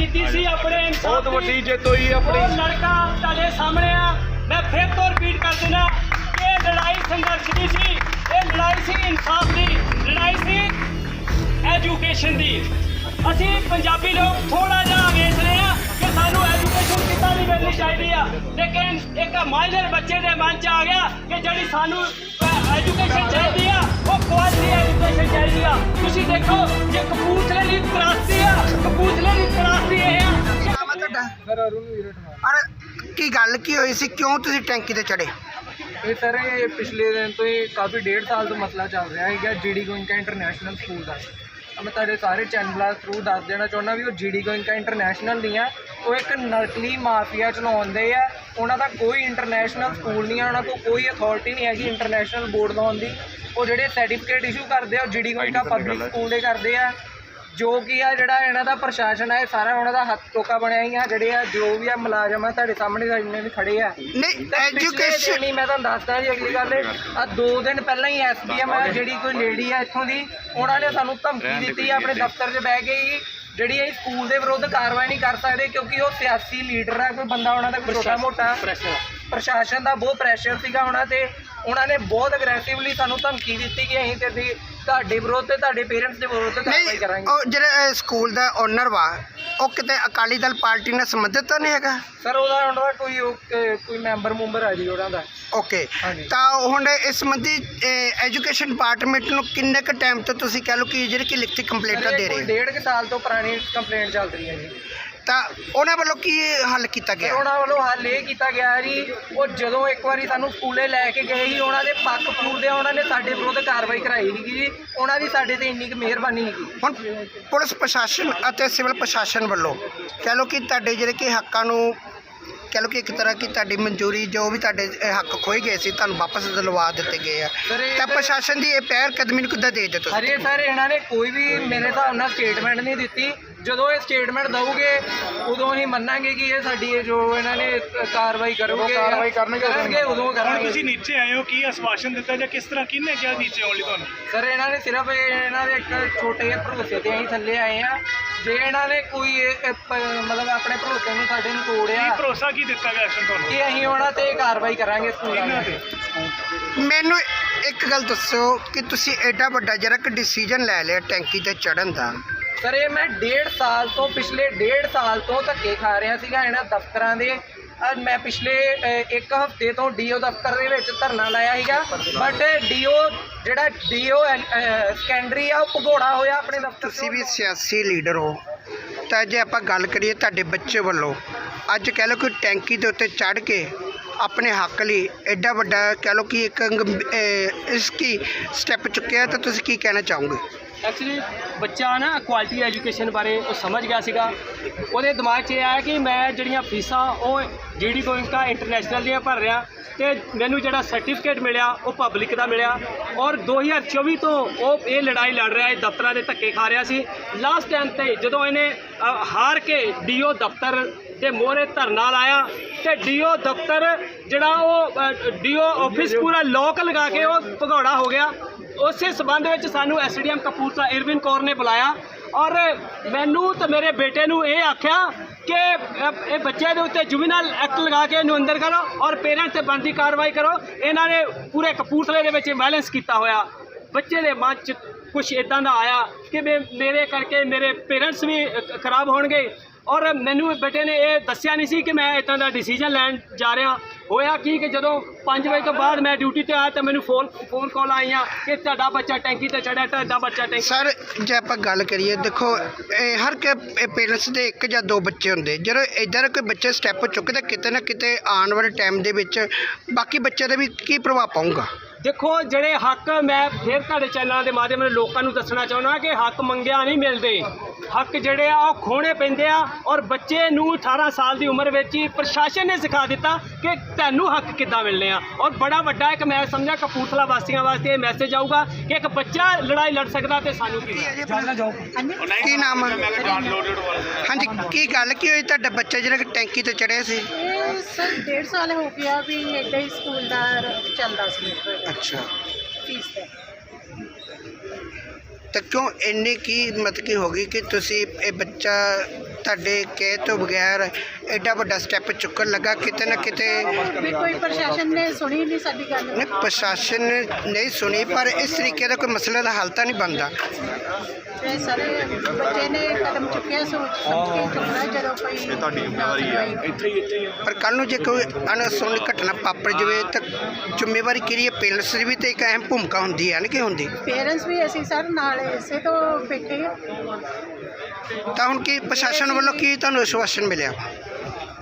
ਕੀਤੀ ਸੀ ਆਪਣੇ ਇਨਸਾਫ ਬਹੁਤ। ਵੱਡੀ ਜਿੱਤ ਹੋਈ ਆਪਣੀ। ਉਹ ਲੜਕਾ ਤੁਹਾਡੇ ਸਾਹਮਣੇ ਆ। ਮੈਂ ਫਿਰ ਤੋਂ ਰਿਪੀਟ ਕਰ ਦਿੰਦਾ ਇਹ ਲੜਾਈ ਸੰਘਰਸ਼ ਦੀ ਸੀ ਇਹ ਲੜਾਈ ਸੀ ਇਨਸਾਫ ਦੀ ਲੜਾਈ ਸੀ ਐਜੂਕੇਸ਼ਨ ਦੀ। ਅਸੀਂ ਪੰਜਾਬੀ ਲੋਕ ਥੋੜਾ ਜਿਹਾ ਵੇਚ ਰਹੇ ਆ ਕਿ ਸਾਨੂੰ ਐਜੂਕੇਸ਼ਨ ਕਿੱਦਾਂ ਦੀ ਮਿਲਣੀ ਚਾਹੀਦੀ ਆ। ਲੇਕਿਨ ਇੱਕ ਮਾਈਨਰ ਬੱਚੇ ਦੇ ਮਨ ਚ ਆ ਗਿਆ ਕਿ ਜਿਹੜੀ ਸਾਨੂੰ ਐਜੂਕੇਸ਼ਨ ਚਾਹੀਦੀ ਆ ਉਹ ਕੁਆਲਿਟੀ ਐਜੂਕੇਸ਼ਨ ਚਾਹੀਦੀ ਆ। ਤੁਸੀਂ ਦੇਖੋ ਜੇ ਕਪੂਰਥਲੇ ਦੀ ਤਰਾਸਦੀ ਆ ਕਪੂਰਥਲੇ ਦੀ ਤਰਾਸਦੀ ਇਹ ਆ। ਕਿ ਨਾਮ ਹੈ ਤੁਹਾਡਾ? ਸਰ ਅਰੁਣ ਵੀਰਟ ਔਰ ਕੀ ਗੱਲ ਕੀ ਹੋਈ ਸੀ? ਕਿਉਂ ਤੁਸੀਂ ਟੈਂਕੀ ਤੇ ਚੜੇ ਇਹ ਸਰ ਇਹ ਪਿਛਲੇ ਦਿਨ ਤੋਂ ਹੀ ਕਾਫੀ ਡੇਢ ਸਾਲ ਤੋਂ ਮਸਲਾ ਚੱਲ ਰਿਹਾ ਹੈਗਾ ਜੀਡੀ ਗੋਇੰਕਾ ਇੰਟਰਨੈਸ਼ਨਲ ਸਕੂਲ ਦਾ। ਮੈਂ ਤੁਹਾਡੇ ਸਾਰੇ ਚੈਨਲਾਂ ਥਰੂ ਦੱਸ ਦੇਣਾ ਚਾਹੁੰਦਾ ਵੀ ਉਹ ਜੀਡੀ ਗੋਇੰਕਾ ਇੰਟਰਨੈਸ਼ਨਲ ਨਹੀਂ ਹੈ ਉਹ ਇੱਕ ਨਕਲੀ ਮਾਫੀਆ ਚਲਾਉਂਦੇ ਆ। ਉਹਨਾਂ ਦਾ ਕੋਈ ਇੰਟਰਨੈਸ਼ਨਲ ਸਕੂਲ ਨਹੀਂ ਹੈ ਉਹਨਾਂ ਕੋਲ ਕੋਈ ਅਥਾਰਟੀ ਨਹੀਂ ਹੈਗੀ ਇੰਟਰਨੈਸ਼ਨਲ ਬੋਰਡ ਲਾਉਣ ਦੀ। ਉਹ ਜਿਹੜੇ ਸਰਟੀਫਿਕੇਟ ਇਸ਼ੂ ਕਰਦੇ ਆ ਉਹ ਜੀਡੀ ਗੋਇੰਕਾ ਪਬਲਿਕ ਸਕੂਲ ਦੇ ਕਰਦੇ ਆ। ਜੋ ਕੀ ਆ ਜਿਹੜਾ ਇਹਨਾਂ ਦਾ ਪ੍ਰਸ਼ਾਸਨ ਹੈ ਇਹ ਸਾਰਾ ਉਹਨਾਂ ਦਾ ਹੱਥ ਟੋਕਾ ਬਣਿਆ ਹੀ ਆ। ਜਿਹੜੇ ਆ ਜੋ ਵੀ ਆ ਮੁਲਾਜ਼ਮ ਆ ਤੁਹਾਡੇ ਸਾਹਮਣੇ ਤਾਂ ਇੰਨੇ ਵੀ ਖੜੇ ਆ। ਨਹੀਂ ਐਜੂਕੇਸ਼ਨ ਐਜੂਕੇਸ਼ਨ ਨਹੀਂ ਮੈਂ ਤੁਹਾਨੂੰ ਦੱਸਦਾ ਜੀ ਅਗਲੀ ਗੱਲ ਆ ਦੋ ਦਿਨ ਪਹਿਲਾਂ ਹੀ ਐਸਡੀਐਮ ਆ ਜਿਹੜੀ ਕੋਈ ਲੇਡੀ ਆ ਇੱਥੋਂ ਦੀ ਉਹਨਾਂ ਨੇ ਸਾਨੂੰ ਧਮਕੀ ਦਿੱਤੀ ਆ ਆਪਣੇ ਦਫ਼ਤਰ 'ਚ ਬਹਿ ਕੇ ਹੀ। ਜਿਹੜੀ ਇਹ ਸਕੂਲ ਦੇ ਵਿਰੁੱਧ ਕਾਰਵਾਈ ਨਹੀਂ ਕਰ ਸਕਦੇ ਕਿਉਂਕਿ ਉਹ ਸਿਆਸੀ ਲੀਡਰ ਆ ਕੋਈ ਬੰਦਾ ਉਹਨਾਂ ਦਾ ਕੋਈ ਛੋਟਾ ਮੋਟਾ ਪ੍ਰਸ਼ਾਸਨ ਦਾ ਬਹੁਤ ਪ੍ਰੈਸ਼ਰ ਸੀਗਾ ਉਹਨਾਂ ਤੇ। ਉਹਨਾਂ ਨੇ ਬਹੁਤ ਅਗਰੈਸਿਵਲੀ ਸਾਨੂੰ ਧਮਕੀ ਦਿੱਤੀ ਕਿ ਅਸੀਂ ਤੇ ਅਸੀਂ ਤੁਹਾਡੇ ਵਿਰੁੱਧ ਤੇ ਤੁਹਾਡੇ ਪੇਰੈਂਟਸ ਦੇ ਵਿਰੁੱਧ ਕਾਰਵਾਈ ਨਹੀਂ ਕਰਾਂਗੇ। ਉਹ ਜਿਹੜੇ ਸਕੂਲ ਦਾ ਓਨਰ ਵਾ ਉਹ ਕਿਤੇ ਅਕਾਲੀ ਦਲ ਪਾਰਟੀ ਨਾਲ ਸੰਬੰਧਿਤ ਤਾਂ ਨਹੀਂ ਹੈਗਾ? ਸਰ ਉਹਦਾ ਉਹਨਾਂ ਦਾ ਕੋਈ ਉਹ, ਅਹ, ਕੋਈ ਮੈਂਬਰ ਮੁੰਬਰ ਆ ਜੀ ਉਹਨਾਂ ਦਾ। ਓਕੇ ਹਾਂਜੀ। ਤਾਂ ਹੁਣ ਇਸ ਸੰਬੰਧੀ ਐਜੂਕੇਸ਼ਨ ਡਿਪਾਰਟਮੈਂਟ ਨੂੰ ਕਿੰਨੇ ਕੁ ਟਾਈਮ ਤੋਂ ਤੁਸੀਂ ਕਹਿ ਲਓ ਕਿ ਜਿਹੜੀ ਕਿ ਲਿਖਤੀ ਕੰਪਲੇਂਟਾਂ ਦੇ ਕੋਈ ਰਹੇ ਹੋ? ਡੇਢ ਕੁ ਸਾਲ ਤੋਂ ਪੁਰਾਣੀ ਕੰਪਲੇਂਟ ਚੱਲ ਰਹੀ ਹੈ ਜੀ। ਤਾਂ ਉਹਨਾਂ ਵੱਲੋਂ ਕੀ ਹੱਲ ਕੀਤਾ ਗਿਆ? ਉਹਨਾਂ ਵੱਲੋਂ ਹੱਲ ਇਹ ਕੀਤਾ ਗਿਆ ਜੀ ਉਹ ਜਦੋਂ ਇੱਕ ਵਾਰੀ ਸਾਨੂੰ ਸਕੂਲੇ ਲੈ ਕੇ ਗਏ ਸੀ ਉਹਨਾਂ ਦੇ ਪੱਕ ਪੂਰਦੇ ਉਹਨਾਂ ਨੇ ਸਾਡੇ ਵਿਰੁੱਧ ਕਾਰਵਾਈ ਕਰਾਈ ਸੀਗੀ ਜੀ ਉਹਨਾਂ ਦੀ ਸਾਡੇ ਤੇ ਇੰਨੀ ਕੁ ਮਿਹਰਬਾਨੀ ਸੀਗੀ। ਹੁਣ ਪੁਲਿਸ ਪ੍ਰਸ਼ਾਸਨ ਅਤੇ ਸਿਵਲ ਪ੍ਰਸ਼ਾਸਨ ਵੱਲੋਂ ਕਹਿ ਲਓ ਕਿ ਤੁਹਾਡੇ ਜਿਹੜੇ ਕਿ ਹੱਕਾਂ ਨੂੰ ਕਹਿ ਲਓ ਕਿ ਇੱਕ ਤਰ੍ਹਾਂ ਕੀ ਤੁਹਾਡੀ ਮਨਜ਼ੂਰੀ ਜੋ ਵੀ ਤੁਹਾਡੇ ਹੱਕ ਖੋਏ ਗਏ ਸੀ ਤੁਹਾਨੂੰ ਵਾਪਸ ਦਿਲਵਾ ਦਿੱਤੇ ਗਏ ਆ। ਸਰ ਇਹ ਤਾਂ ਤਾਂ- ਪ੍ਰਸ਼ਾਸਨ ਦੀ ਇਹ ਪਹਿਲ ਕਦਮੀ ਨੂੰ ਕਿੱਦਾਂ ਦੇ ਦਿੱਤੇ ਤੁਸੀਂ? ਹਰੇ ਸਰ ਇਹਨਾਂ ਨੇ ਕੋਈ ਵੀ ਮੇਰੇ ਹਿਸਾਬ ਨਾਲ ਸਟੇਟਮੈਂਟ ਨਹੀਂ ਦਿੱਤੀ। ਜਦੋਂ ਇਹ ਸਟੇਟਮੈਂਟ ਦਊਗੇ ਉਦੋਂ ਹੀ ਮੰਨਾਂਗੇ ਕਿ ਇਹ ਸਾਡੀ ਇਹ ਜੋ ਇਹਨਾਂ ਨੇ ਕਾਰਵਾਈ ਕਰੋਗੇ ਕਾਰਵਾਈ ਕਰਨਗੇ ਉਦੋਂ। ਕਰਨਗੇ ਉਦੋਂ ਹੁਣ ਕਰਾਂਗੇ। ਤੁਸੀਂ ਨੀਚੇ ਆਏ ਹੋ ਕੀ ਆਸ਼ਵਾਸਨ ਦਿੱਤਾ ਜਾਂ ਕਿਸ ਤਰ੍ਹਾਂ ਕਿਹਨੇ ਕਿਹਾ ਨੀਚੇ ਆਉਣ ਲਈ ਤੁਹਾਨੂੰ? ਸਰ ਇਹਨਾਂ ਨੇ ਸਿਰਫ ਇਹ- ਇਹਨਾਂ ਦੇ ਇੱਕ ਛੋਟੇ ਜਿਹੇ ਭਰੋਸੇ ਤੇ ਅਸੀਂ ਥੱਲੇ ਆਏ ਆ ਜੇ ਇਹਨਾਂ ਨੇ ਕੋਈ ਇਹ- ਇਹ ਪ- ਮਤਲਬ ਆਪਣੇ ਭਰੋਸੇ ਨੂੰ ਸਾਡੇ ਨੂੰ ਤੋੜਿਆ ਕੀ ਭਰੋਸਾ ਕੀ ਦਿੱਤਾ ਗਿਆ ਐਕਸ਼ਨ ਤੁਹਾਨੂੰ? ਕਿ ਅਸੀਂ ਉਹਨਾਂ ਤੇ ਕਾਰਵਾਈ ਕਰਾਂਗੇ ਸਕੂਲਾਂ ਇਹਨਾਂ ਦੇ ਤੇ। ਮੈਨੂੰ ਇੱਕ ਗੱਲ ਦੱਸੋ ਕਿ ਤੁਸੀਂ ਐਡਾ ਵੱਡਾ ਜਿਹੜਾ ਕਿ ਡਿਸੀਜਨ ਲੈ ਲਿਆ ਟੈਂਕੀ ਤੇ ਚੜਨ ਦਾ। ਸਰ, ਇਹ ਮੈਂ ਡੇਢ ਸਾਲ ਤੋਂ, ਪਿਛਲੇ ਡੇਢ ਸਾਲ ਤੋਂ ਧੱਕੇ ਖਾ ਰਿਹਾ ਸੀਗਾ ਇਹਨਾਂ ਦਫ਼ਤਰਾਂ ਦੇ। ਅੱਜ ਮੈਂ ਪਿਛਲੇ ਇੱਕ ਹਫ਼ਤੇ ਤੋਂ ਡੀਓ ਦਫ਼ਤਰ ਦੇ ਵਿੱਚ ਧਰਨਾ ਲਾਇਆ ਸੀਗਾ। ਬਟ ਡੀਓ ਜਿਹੜਾ ਡੀਓ ਸੈਕੰਡਰੀ ਆ, ਉਹ ਭਗੌੜਾ ਹੋਇਆ ਆਪਣੇ ਦਫ਼ਤਰ ਤੁਸੀਂ ਵੀ ਸਿਆਸੀ ਲੀਡਰ ਹੋ। ਤਾਂ ਜੇ ਆਪਾਂ ਗੱਲ ਕਰੀਏ ਤੁਹਾਡੇ ਬੱਚੇ ਵੱਲੋਂ, ਅੱਜ ਕਹਿ ਲਓ ਕਿ ਟੈਂਕੀ ਦੇ ਉੱਤੇ ਚੜ ਕੇ ਆਪਣੇ ਹੱਕ ਲਈ ਐਡਾ ਵੱਡਾ ਕਹਿ ਲਓ ਕਿ ਇੱਕ ਗੰਭ- ਇਸ ਕੀ ਸਟੈਪ ਚੁੱਕਿਆ ਤਾਂ ਤੁਸੀਂ ਕੀ ਕਹਿਣਾ ਚਾਹੋਗੇ? ਐਕਚੁਅਲੀ ਬੱਚਾ ਨਾ ਕੁਆਲਿਟੀ ਐਜੂਕੇਸ਼ਨ ਬਾਰੇ ਉਹ ਸਮਝ ਗਿਆ ਸੀਗਾ। ਉਹਦੇ ਦਿਮਾਗ 'ਚ ਇਹ ਆਇਆ ਕਿ ਮੈਂ ਜਿਹੜੀਆਂ ਫੀਸਾਂ ਉਹ ਜੀਡੀ ਗੋਇੰਕਾ ਇੰਟਰਨੈਸ਼ਨਲ ਦੀਆਂ ਭਰ ਰਿਹਾ ਤੇ ਮੈਨੂੰ ਜਿਹੜਾ ਸਰਟੀਫਿਕੇਟ ਮਿਲਿਆ, ਉਹ ਪਬਲਿਕ ਦਾ ਮਿਲਿਆ। ਔਰ 2024 ਤੋਂ ਉਹ ਇਹ ਲੜਾਈ ਲੜ ਰਿਹਾ ਹੈ ਦਫ਼ਤਰਾਂ ਦੇ ਧੱਕੇ ਖਾ ਰਿਹਾ ਸੀ। ਲਾਸਟ ਟਾਈਮ ਤੇ ਜਦੋਂ ਇਹਨੇ ਹਾਰ ਕੇ ਡੀਓ ਦਫ਼ਤਰ ਦੇ ਮੋਹਰੇ ਧਰਨਾ ਲਾਇਆ ਤੇ ਡੀਓ ਦਫ਼ਤਰ ਜਿਹੜਾ ਉਹ ਡੀਓ ਆਫਿਸ ਪੂਰਾ ਲੋਕ ਲਗਾ ਕੇ ਉਹ ਭਗੌੜਾ ਹੋ ਗਿਆ। ਉਸੇ ਸਬੰਧ ਵਿੱਚ ਸਾਨੂੰ ਐਸਡੀਐਮ ਕਪੂਰਥਲਾ ਇਰਵਿਨ ਕੌਰ ਨੇ ਬੁਲਾਇਆ ਔਰ ਮੈਨੂੰ ਤੇ ਮੇਰੇ ਬੇਟੇ ਨੂੰ ਇਹ ਆਖਿਆ ਕਿ ਇਹ- ਇਹ ਬੱਚੇ ਦੇ ਉੱਤੇ ਜੁਵੀਨਲ ਐਕਟ ਲਗਾ ਕੇ ਇਹਨੂੰ ਅੰਦਰ ਕਰੋ ਔਰ ਪੇਰੈਂਟਸ ਤੇ ਬਣਦੀ ਕਾਰਵਾਈ ਕਰੋ। ਇਹਨਾਂ ਨੇ ਪੂਰੇ ਕਪੂਰਥਲੇ ਦੇ ਵਿੱਚ ਵਾਇਲੈਂਸ ਕੀਤਾ ਹੋਇਆ। ਬੱਚੇ ਦੇ ਮਨ 'ਚ ਕੁਝ ਇਦਾਂ ਦਾ ਆਇਆ ਕਿ ਮੇ- ਮੇਰੇ ਕਰਕੇ ਮੇਰੇ ਪੇਰੈਂਟਸ ਵੀ ਖਰਾਬ ਹੋਣਗੇ। ਔਰ ਮੈਨੂੰ ਬੇਟੇ ਨੇ ਇਹ ਦੱਸਿਆ ਨਹੀਂ ਸੀ ਕਿ ਮੈਂ ਇਦਾਂ ਦਾ ਡਿਸੀਜਨ ਲੈਣ ਜਾ ਰਿਹਾ। ਹੋਇਆ ਕੀ ਕਿ ਜਦੋਂ 5 ਵਜੇ ਤੋਂ ਬਾਅਦ ਮੈਂ ਡਿਊਟੀ ਤੇ ਆਇਆ ਤਾਂ ਮੈਨੂੰ ਫੋਨ ਫੋਨ ਕਾਲ ਆਈਆਂ ਕਿ ਤੁਹਾਡਾ ਬੱਚਾ ਟੈਂਕੀ ਤੇ ਚੜਿਆ ਤੁਹਾਡਾ ਬੱਚਾ ਟੈਂਕੀ ਸਰ ਜੇ ਆਪਾਂ ਗੱਲ ਕਰੀਏ ਦੇਖੋ ਇਹ ਹਰ ਕੇ ਪੇਰੈਂਟਸ ਦੇ ਇੱਕ ਜਾਂ ਦੋ ਬੱਚੇ ਹੁੰਦੇ। ਜਦੋਂ ਇਦਾਂ ਦਾ ਕੋਈ ਬੱਚੇ ਸਟੈਪ ਚੁੱਕਦਾ ਕਿਤੇ ਨਾ ਕਿਤੇ ਆਉਣ ਵਾਲੇ ਟਾਈਮ ਦੇ ਵਿੱਚ ਬਾਕੀ ਬੱਚਿਆਂ ਦੇ ਵੀ ਕੀ ਪ੍ਰਭਾਵ ਪਾਊਗਾ? ਦੇਖੋ ਜਿਹੜੇ ਹੱਕ ਮੈਂ ਫਿਰ ਤੁਹਾਡੇ ਚੈਨਲਾਂ ਦੇ ਮਾਧਿਅਮ ਨਾਲ ਲੋਕਾਂ ਨੂੰ ਦੱਸਣਾ ਚਾਹੁੰਦਾ ਕਿ ਹੱਕ ਮੰਗਿਆ ਨਹੀਂ ਮਿਲਦੇ। ਹੱਕ ਜਿਹੜੇ ਆ ਉਹ ਖੋਣੇ ਪੈਂਦੇ ਆ ਔਰ ਬੱਚੇ ਨੂੰ 18 ਸਾਲ ਦੀ ਉਮਰ ਵਿੱਚ ਹੀ ਪ੍ਰਸ਼ਾਸਨ ਨੇ ਸਿਖਾ ਦਿੱਤਾ ਕਿ ਤੁਹਾਨੂੰ ਹੱਕ ਕਿੱਦਾਂ ਮਿਲਨੇ ਆ। ਔਰ ਬੜਾ ਵੱਡਾ ਇੱਕ ਮੈਂ ਸਮਝਿਆ ਕਪੂਰਥਲਾ ਵਾਸੀਆਂ ਵਾਸਤੇ ਇਹ ਮੈਸੇਜ ਆਊਗਾ ਕਿ ਇੱਕ ਬੱਚਾ ਲੜਾਈ ਲੜ ਸਕਦਾ ਤੇ ਸਾਨੂੰ ਕੀ ਕੀ ਨਾਮ ਹੈ ਹਾਂਜੀ ਕੀ ਗੱਲ ਕੀ ਹੋਈ ਤੁਹਾਡਾ ਬੱਚਾ ਜਿਹੜਾ ਟੈਂਕੀ ਤੇ ਚੜਿਆ ਸੀ? ਇਹ ਸਰ ਡੇਢ ਸਾਲ ਹੋ ਗਿਆ ਵੀ ਹੀ ਸਕੂਲ ਦਾ ਚੱਲਦਾ ਸੀ। ਅੱਛਾ। ਫੀਸ ਤੇ ਤਾਂ ਕਿਉਂ ਇੰਨੀ ਕੀ ਮਤਲਬ ਕੀ ਹੋ ਗਈ ਕਿ ਤੁਸੀਂ ਇਹ ਬੱਚਾ ਤੁਹਾਡੇ ਕਹੇ ਤੋਂ ਬਗੈਰ ਐਡਾ ਵੱਡਾ ਸਟੈਪ ਚੁੱਕਣ ਲੱਗਾ ਕਿਤੇ ਨਾ ਕਿਤੇ ਵੀ ਕੋਈ ਪ੍ਰਸ਼ਾਸਨ ਨੇ ਸੁਣੀ ਨਹੀਂ ਸਾਡੀ ਗੱਲ। ਨਹੀਂ ਪ੍ਰਸ਼ਾਸਨ ਨੇ ਨਹੀਂ ਸੁਣੀ ਪਰ ਇਸ ਤਰੀਕੇ ਦਾ ਕੋਈ ਮਸਲੇ ਦਾ ਹੱਲ ਤਾਂ ਨਹੀਂ ਬਣਦਾ। ਤੇ ਸਾਰੇ ਬੱਚੇ ਨੇ ਕਦਮ ਚੁੱਕਿਆ ਸੋਚ ਸਮਝ ਕੇ ਚੁੱਕਣਾ ਜਦੋਂ ਕੋਈ ਇਹ ਤੁਹਾਡੀ ਜ਼ਿੰਮੇਵਾਰੀ ਹੈ ਪਰ ਕੱਲ ਨੂੰ ਜੇ ਕੋਈ ਅਣਸੁਣੀ ਘਟਨਾ ਵਾਪਰ ਜਾਵੇ ਤਾਂ ਜ਼ਿੰਮੇਵਾਰੀ ਕਿਹਦੀ ਹੈ? ਪੇਰੈਂਟਸ ਦੀ ਵੀ ਤੇ ਇੱਕ ਅਹਿਮ ਭੂਮਿਕਾ ਹੁੰਦੀ ਹੈ ਨਾ ਕਿ ਹੁੰਦੀ? ਪੇਰੈਂਟਸ ਵੀ ਅਸੀਂ ਸਰ ਨਾਲ ਇਸੇ ਤੋਂ ਬੈਠੇ ਹਾਂ। ਤਾਂ ਹੁਣ ਕੀ ਪ੍ਰਸ਼ਾਸਨ ਵੱਲੋਂ ਕੀ ਤੁਹਾਨੂੰ ਆਸ਼ਵਾਸਨ ਮਿਲਿਆ?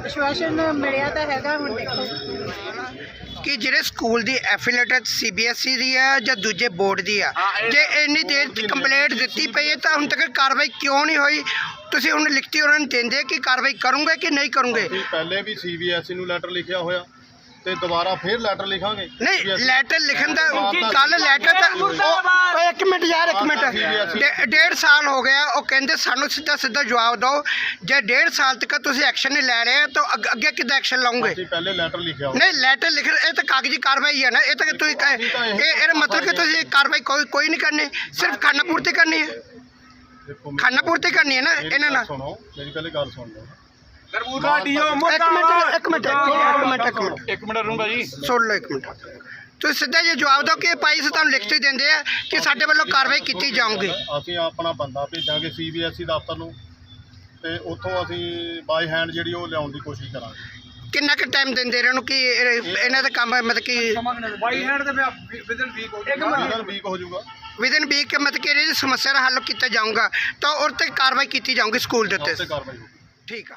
ਵਿਸ਼ਵਾਸਨ ਮਿਲਿਆ ਤਾਂ ਹੈਗਾ ਹੁਣ ਦੇਖੋ। ਕਿ ਜਿਹੜੇ ਸਕੂਲ ਦੀ ਐਫੀਲੀਏਟਡ ਸੀਬੀਐਸਈ ਦੀ ਹੈ ਜਾਂ ਦੂਜੇ ਬੋਰਡ ਦੀ ਆ ਜੇ ਇੰਨੀ ਦੇਰ ਕੰਪਲੇਂਟ ਦਿੱਤੀ ਪਈ ਹੈ ਤਾਂ ਹੁਣ ਤੱਕ ਕਾਰਵਾਈ ਕਿਉਂ ਨਹੀਂ ਹੋਈ? ਤੁਸੀਂ ਹੁਣ ਲਿਖਤੀ ਉਹਨਾਂ ਨੂੰ ਦਿੰਦੇ ਕਿ ਕਾਰਵਾਈ ਕਰੋਗੇ ਕਿ ਨਹੀਂ ਕਰੋਗੇ? ਪਹਿਲੇ ਵੀ ਸੀਬੀਐਸਈ ਨੂੰ ਲੈਟਰ ਲਿਖਿਆ ਹੋਇਆ। ਤੇ ਦੁਬਾਰਾ ਫੇਰ ਲੈਟਰ ਲਿਖਾਂਗੇ। ਨਹੀਂ ਲੈਟਰ ਲਿਖਣ ਦਾ ਕੱਲ ਲੈਟਰ ਤਾਂ ਉਹ- ਇੱਕ ਮਿੰਟ ਯਾਰ ਇੱਕ ਮਿੰਟ। ਡੇ- ਡੇਢ ਸਾਲ ਹੋ ਗਿਆ ਉਹ ਕਹਿੰਦੇ ਸਾਨੂੰ ਸਿੱਧਾ ਸਿੱਧਾ ਜਵਾਬ ਦਿਓ। ਜੇ ਡੇਢ ਸਾਲ ਤੱਕ ਤੁਸੀਂ ਐਕਸ਼ਨ ਨਹੀਂ ਲੈ ਰਹੇ ਤਾਂ ਅੱਗ- ਅੱਗੇ ਕਿੱਦਾਂ ਐਕਸ਼ਨ ਲਓਗੇ ਅਸੀਂ ਪਹਿਲੇ ਲੈਟਰ ਲਿਖਿਆ ਹੋਇਆ ਨਹੀਂ ਲੈਟਰ ਲਿਖ ਇਹ ਤਾਂ ਕਾਗਜ਼ੀ ਕਾਰਵਾਈ ਹੈ ਨਾ ਇਹ ਤਾਂ ਕਿ ਤੁਸੀਂ ਕਹੇ- ਇਹ ਇਹਦਾ ਮਤਲਬ ਕਿ ਤੁਸੀਂ ਕਾਰਵਾਈ ਕੋਈ ਕੋਈ ਨਹੀਂ ਕਰਨੀ ਸਿਰਫ ਖਾਨਾ ਪੂਰਤੀ ਕਰਨੀ ਹੈ। ਦੇਖੋ ਖਾਨਾ ਪੂਰਤੀ ਕਰਨੀ ਹੈ ਨਾ ਮੇਰੀ ਇਹਨਾਂ ਗੱਲ ਨਾਲ। ਸੁਣੋ ਮੇਰੀ ਪਹਿਲੇ ਗੱਲ ਸੁਣ ਲਓ। ਇੱਕ ਮਿੰਟ ਇੱਕ ਮਿੰਟ ਇੱਕ ਮਿੰਟ ਇੱਕ ਮਿੰਟ ਇੱਕ ਮਿੰਟ। ਇੱਕ ਮਿੰਟ ਰੂੰਗਾ ਜੀ। ਸੁਣ ਲਓ ਇੱਕ ਮਿੰਟ। ਤੁਸੀਂ ਸਿੱਧਾ ਜੇ ਜਵਾਬ ਦਿਓ ਕਿ ਭਾਈ ਅਸੀਂ ਤੁਹਾਨੂੰ ਲਿਖਤ ਦਿੰਦੇ ਆ ਕਿ ਸਾਡੇ ਵੱਲੋਂ ਕਾਰਵਾਈ ਕੀਤੀ ਜਾਊਗੀ। ਅਸੀਂ ਆਪਣਾ ਬੰਦਾ ਭੇਜਾਂਗੇ ਸੀਬੀਐਸਈ ਦਫ਼ਤਰ ਨੂੰ ਤੇ ਉੱਥੋਂ ਅਸੀਂ ਬਾਈ ਹੈਂਡ ਜਿਹੜੀ ਉਹ ਲਿਆਉਣ ਦੀ ਕੋਸ਼ਿਸ਼ ਕਰਾਂਗੇ। ਕਿੰਨਾ ਕੁ ਟਾਈਮ ਦਿੰਦੇ ਇਹਨਾਂ ਨੂੰ ਕਿ ਇਹ- ਇਹਨਾਂ ਦਾ ਕੰਮ ਮਤਲਬ ਕਿ ਬਾਈ ਹੈਂਡ ਤੇ ਵਿਦਨ ਵੀਕ ਹੋ ਇਹਨਾਂ ਵੀਕ ਹੋ ਜਾਊਗਾ। ਵਿਦਨ ਵੀਕ ਮਤਲਬ ਕਿ ਇਹਦੀ ਸਮੱਸਿਆ ਦਾ ਹੱਲ ਕੀਤਾ ਜਾਊਗਾ ਤਾਂ ਉਹ ਤੇ ਕਾਰਵਾਈ ਕੀਤੀ ਜਾਊਗੀ ਸਕੂਲ ਦੇ ਉੱਤੇ। ਤੇ ਕਾਰਵਾਈ ਹੋਊਗੀ। ਠੀਕ ਆ।